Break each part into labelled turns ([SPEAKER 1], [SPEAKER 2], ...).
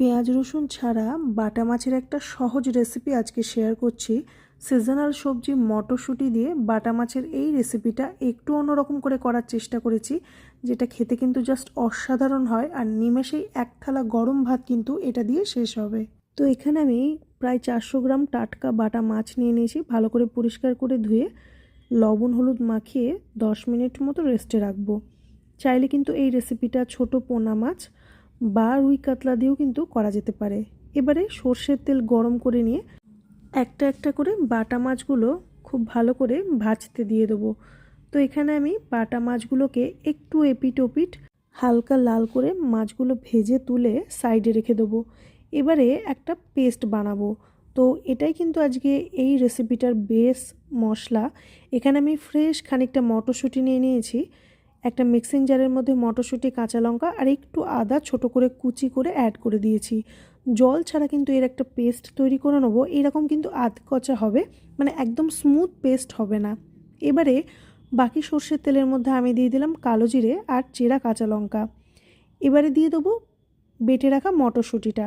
[SPEAKER 1] পেঁয়াজ রসুন ছাড়া বাটা মাছের একটা সহজ রেসিপি আজকে শেয়ার করছি। সিজনাল সবজি মটরশুঁটি দিয়ে বাটা মাছের এই রেসিপিটা একটু অন্যরকম করে করার চেষ্টা করেছি, যেটা খেতে কিন্তু জাস্ট অসাধারণ হয় আর নিমেষেই এক থালা গরম ভাত কিন্তু এটা দিয়ে শেষ হবে। তো এখানে আমি প্রায় চারশো গ্রাম টাটকা বাটা মাছ নিয়ে নিয়েছি, ভালো করে পরিষ্কার করে ধুয়ে লবণ, হলুদ মাখিয়ে দশ মিনিট মতো রেস্টে রাখব। চাইলে কিন্তু এই রেসিপিটা ছোট পোনা মাছ বা রুই কাতলা দিয়েও কিন্তু করা যেতে পারে। এবারে সর্ষের তেল গরম করে নিয়ে একটা একটা করে বাটা মাছগুলো খুব ভালো করে ভাজতে দিয়ে দেবো। তো এখানে আমি বাটা মাছগুলোকে একটু এপিট ওপিট হালকা লাল করে মাছগুলো ভেজে তুলে সাইডে রেখে দেবো। এবারে একটা পেস্ট বানাবো। তো এটাই কিন্তু আজকে এই রেসিপিটার বেস মশলা। এখানে আমি ফ্রেশ খানিকটা মটরশুঁটি নিয়ে নিয়েছি। একটা মিক্সিং জারের মধ্যে মটরশুঁটি, কাঁচা লঙ্কা আর একটু আদা ছোট করে কুচি করে অ্যাড করে দিয়েছি। জল ছাড়া কিন্তু এর একটা পেস্ট তৈরি করে নেব, এরকম কিন্তু আধকচা হবে মানে একদম স্মুথ পেস্ট হবে না। এবারে বাকি সর্ষের তেলের মধ্যে আমি দিয়ে দিলাম কালো জিরে আর চেরা কাঁচা লঙ্কা। এবারে দিয়ে দেবো বেটে রাখা মটরশুঁটিটা।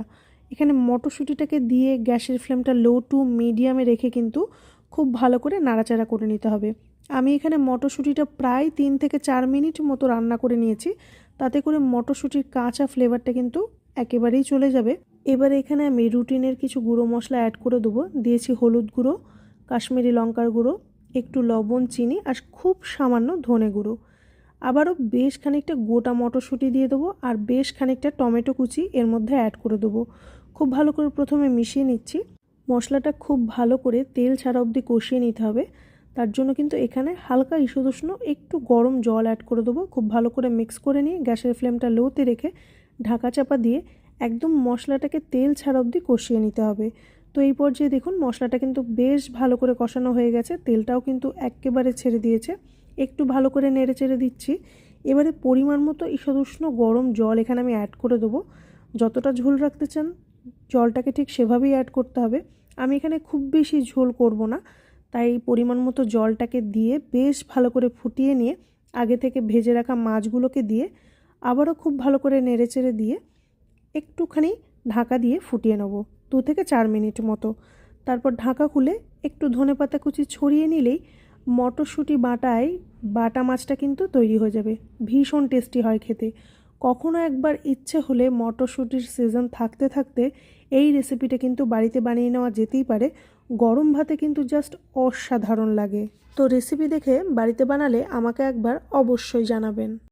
[SPEAKER 1] এখানে মটরশুঁটিটাকে দিয়ে গ্যাসের ফ্লেমটা লো টু মিডিয়ামে রেখে কিন্তু খুব ভালো করে নাড়াচাড়া করে নিতে হবে। আমি এখানে মটরশুঁটিটা প্রায় তিন থেকে চার মিনিট মতো রান্না করে নিয়েছি। তাতে করে মটরশুঁটির কাঁচা ফ্লেভারটা কিন্তু একেবারেই চলে যাবে। এবারে এখানে আমি রুটিনের কিছু গুঁড়ো মশলা অ্যাড করে দেবো। দিয়েছি হলুদ গুঁড়ো, কাশ্মীরি লঙ্কার গুঁড়ো, একটু লবণ, চিনি আর খুব সামান্য ধনে গুঁড়ো। আবারও বেশ খানিকটা গোটা মটরশুঁটি দিয়ে দেবো আর বেশ খানিকটা টমেটো কুচি এর মধ্যে অ্যাড করে দেবো। খুব ভালো করে প্রথমে মিশিয়ে নিচ্ছি। মশলাটা খুব ভালো করে তেল ছাড়া অবধি কষিয়ে নিতে হবে। তার জন্য কিন্তু এখানে হালকা ইসুদুষ্ণ একটু গরম জল অ্যাড করে দেবো। খুব ভালো করে মিক্স করে নিয়ে গ্যাসের ফ্লেমটা লোতে রেখে ঢাকা চাপা দিয়ে একদম মশলাটাকে তেল ছাড়া অবধি কষিয়ে নিতে হবে। তো এই পর্যায়ে দেখুন, মশলাটা কিন্তু বেশ ভালো করে কষানো হয়ে গেছে। তেলটাও কিন্তু একেবারে ছেড়ে দিয়েছে। একটু ভালো করে নেড়ে চেড়ে দিচ্ছি। এবারে পরিমাণ মতো ঈষদুষ্ণ গরম জল এখানে আমি অ্যাড করে দেবো। যতটা ঝোল রাখতে চান, জলটাকে ঠিক সেভাবেই অ্যাড করতে হবে। আমি এখানে খুব বেশি ঝোল করব না। তাই পরিমাণ মতো জলটাকে দিয়ে বেশ ভালো করে ফুটিয়ে নিয়ে আগে থেকে ভেজে রাখা মাছগুলোকে দিয়ে আবারও খুব ভালো করে নেড়ে চেড়ে দিয়ে একটুখানি ঢাকা দিয়ে ফুটিয়ে নেব, দু থেকে চার মিনিট মতো। তারপর ঢাকা খুলে একটু ধনে পাতা কুচি ছড়িয়ে নিলেই মটরশুঁটি বাটায় বাটা মাছটা কিন্তু তৈরি হয়ে যাবে, ভীষণ টেস্টি হয় খেতে। কখনো একবার ইচ্ছে হলে মটরশুঁটির সিজন থাকতে থাকতে এই রেসিপিটা কিন্তু বাড়িতে বানিয়ে নেওয়া যেতেই পারে। গরম ভাতে কিন্তু জাস্ট অসাধারণ লাগে। তো রেসিপি দেখে বাড়িতে বানালে আমাকে একবার অবশ্যই জানাবেন।